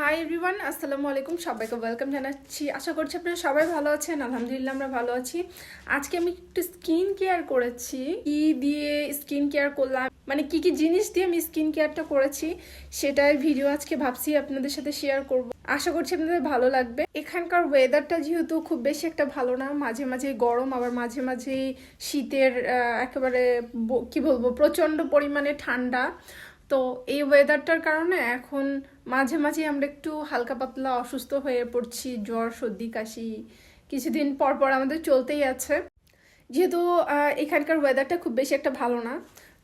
Hi everyone আসসালামু আলাইকুম, সবাইকে ওয়েলকাম জানাচ্ছি। আশা করছি আপনারা সবাই ভালো আছেন, আলহামদুলিল্লাহ আমরা ভালো আছি। আজকে আমি একটু স্কিন কেয়ার করেছি। কি দিয়ে স্কিন কেয়ার করলাম? মানে কি কি জিনিস দিয়ে আমি স্কিন কেয়ারটা করেছি, সেটার ভিডিও আজকে ভাবছি আপনাদের সাথে শেয়ার করব। আশা করছি আপনাদের ভালো লাগবে। এখানকার ওয়েদারটা যেহেতু খুব বেশি একটা ভালো না, মাঝে মাঝে গরম, আবার মাঝে মাঝে শীতের একেবারে কি বলব প্রচণ্ড পরিমাণে ঠান্ডা। তো এই ওয়েদারটার কারণে এখন মাঝে মাঝে আমরা একটু হালকা পাতলা অসুস্থ হয়ে পড়ছি, জ্বর, সর্দি, কাশি কিছুদিন পর পর আমাদের চলতেই আছে। যেহেতু এখানকার ওয়েদারটা খুব বেশি একটা ভালো না,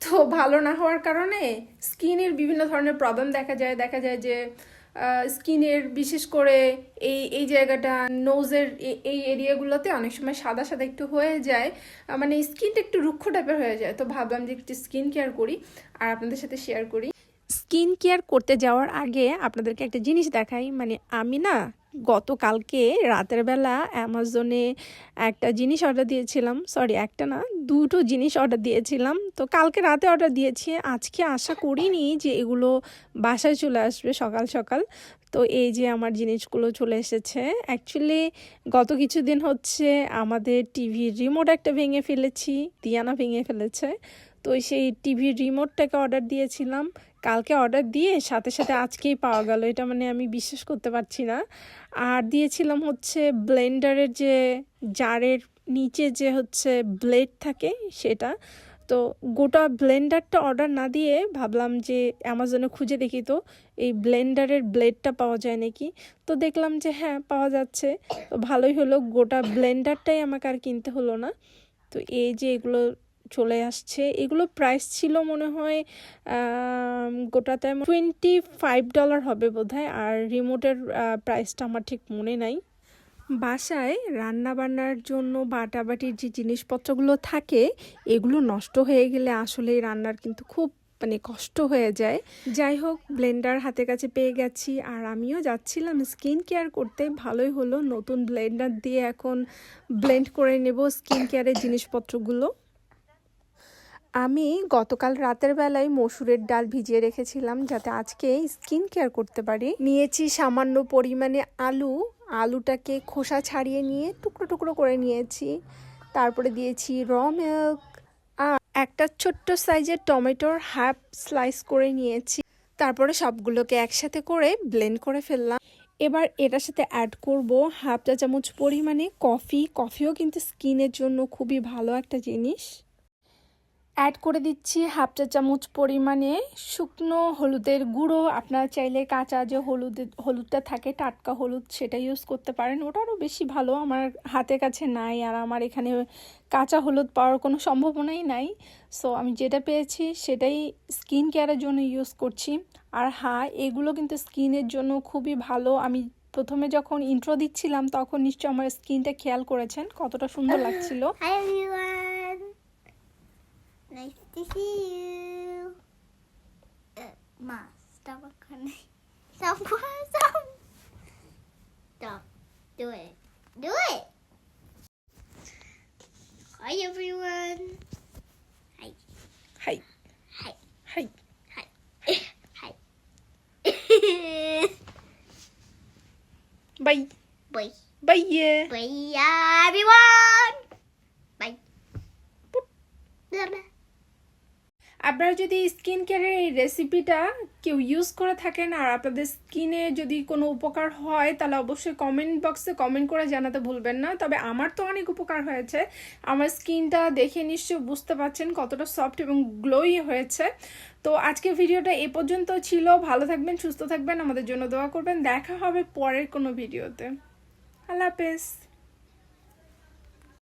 তো ভালো না হওয়ার কারণে স্কিনের বিভিন্ন ধরনের প্রবলেম দেখা যায়। দেখা যায় যে স্কিনের, বিশেষ করে এই এই জায়গাটা, নোজের এই এরিয়াগুলোতে অনেক সময় সাদা সাদা একটু হয়ে যায়। মানে স্কিনটা একটু রুক্ষ টাইপের হয়ে যায়। তো ভাবলাম যে একটু স্কিন কেয়ার করি আর আপনাদের সাথে শেয়ার করি। স্কিন কেয়ার করতে যাওয়ার আগে আপনাদেরকে একটা জিনিস দেখাই। মানে আমি না গতকালকে রাতের বেলা অ্যামাজনে একটা জিনিস অর্ডার দিয়েছিলাম। সরি, একটা না, দুটো জিনিস অর্ডার দিয়েছিলাম। তো কালকে রাতে অর্ডার দিয়েছি। আজকে আশা করিনি যে এগুলো বাসায় চলে আসবে সকাল সকাল। তো এই যে আমার জিনিসগুলো চলে এসেছে। অ্যাকচুয়ালি গত কিছুদিন হচ্ছে আমাদের টিভির রিমোট একটা ভেঙে ফেলেছি দিয়ানা ভেঙে ফেলেছে। তো সেই টিভির রিমোটটাকে অর্ডার দিয়েছিলাম। কালকে অর্ডার দিয়ে সাথে সাথে আজকেই পাওয়া গেল। এটা মানে আমি বিশ্বাস করতে পারছি না। আর দিয়েছিলাম হচ্ছে ব্লেন্ডারের যে জারের নিচে যে হচ্ছে ব্লেড থাকে সেটা। তো গোটা ব্লেন্ডারটা অর্ডার না দিয়ে ভাবলাম যে অ্যামাজনে খুঁজে দেখি তো, এই ব্লেন্ডারের ব্লেডটা পাওয়া যায় নাকি? তো দেখলাম যে হ্যাঁ পাওয়া যাচ্ছে। তো ভালোই হলো, গোটা ব্লেন্ডারটাই আমাকে আর কিনতে হলো না। তো এই যে এগুলো চলে আসছে। এগুলো প্রাইস ছিল মনে হয় গোটাতে টোয়েন্টি ফাইভ ডলার হবে বোধহয়। আর রিমোটের প্রাইসটা আমার ঠিক মনে নাই। বাসায় রান্না বান্নার জন্য বাটাবাটির যে জিনিসপত্রগুলো থাকে, এগুলো নষ্ট হয়ে গেলে আসলে রান্নার কিন্তু খুব মানে কষ্ট হয়ে যায়। যাই হোক ব্লেন্ডার হাতে কাছে পেয়ে গেছি। আর আমিও যাচ্ছিলাম স্কিন কেয়ার করতে। ভালোই হলো। নতুন ব্লেন্ডার দিয়ে এখন ব্লেন্ড করে নেব স্কিন কেয়ারের জিনিসপত্রগুলো। আমি গতকাল রাতের বেলায় মসুরের ডাল ভিজিয়ে রেখেছিলাম যাতে আজকে স্কিন কেয়ার করতে পারি। নিয়েছি সামান্য পরিমাণে আলু। আলুটাকে খোসা ছাড়িয়ে নিয়ে টুকরো টুকরো করে নিয়েছি। তারপরে দিয়েছি র মিল্ক। আর একটা ছোট্ট সাইজের টমেটোর হাফ স্লাইস করে নিয়েছি। তারপরে সবগুলোকে একসাথে করে ব্লেন্ড করে ফেললাম। এবার এটার সাথে অ্যাড করব হাফ চা চামচ পরিমাণে কফি। কফিও কিন্তু স্কিনের জন্য খুবই ভালো একটা জিনিস। অ্যাড করে দিচ্ছি হাফ চা চামচ পরিমাণে শুকনো হলুদের গুঁড়ো। আপনারা চাইলে কাঁচা যে হলুদ, হলুদটা থাকে, টাটকা হলুদ সেটা ইউজ করতে পারেন। ওটারও বেশি ভালো, আমার হাতের কাছে নাই আর আমার এখানে কাঁচা হলুদ পাওয়ার কোনো সম্ভাবনাই নাই। সো আমি যেটা পেয়েছি সেটাই স্কিন কেয়ারের জন্য ইউজ করছি। আর হ্যাঁ এগুলো কিন্তু স্কিনের জন্য খুবই ভালো। আমি প্রথমে যখন ইন্ট্রো দিচ্ছিলাম, তখন নিশ্চয় আমার স্কিনটা খেয়াল করেছেন কতটা সুন্দর লাগছিল. Nice to see you. Uh, ma, stop recording. Stop, stop. Stop. Do it. Do it. Hi, everyone. Hi. Hi. Hi. Hi. Hi. Hi. Bye. Bye. Bye. Bye, everyone. Bye. Boop. আপনারা যদি স্কিন কেয়ারের এই রেসিপিটা কেউ use করে থাকেন আর আপনাদের স্কিনে যদি কোনো উপকার হয়, তাহলে অবশ্যই কমেন্ট বক্সে কমেন্ট করে জানাতে ভুলবেন না। তবে আমার তো অনেক উপকার হয়েছে। আমার স্কিনটা দেখে নিশ্চয় বুঝতে পারছেন কতটা সফট এবং গ্লোই হয়েছে। তো আজকে ভিডিওটা এ পর্যন্ত ছিল। ভালো থাকবেন, সুস্থ থাকবেন। আমাদের জন্য দোয়া করবেন। দেখা হবে পরের কোনো ভিডিওতে আল্লাহ হাফেজ।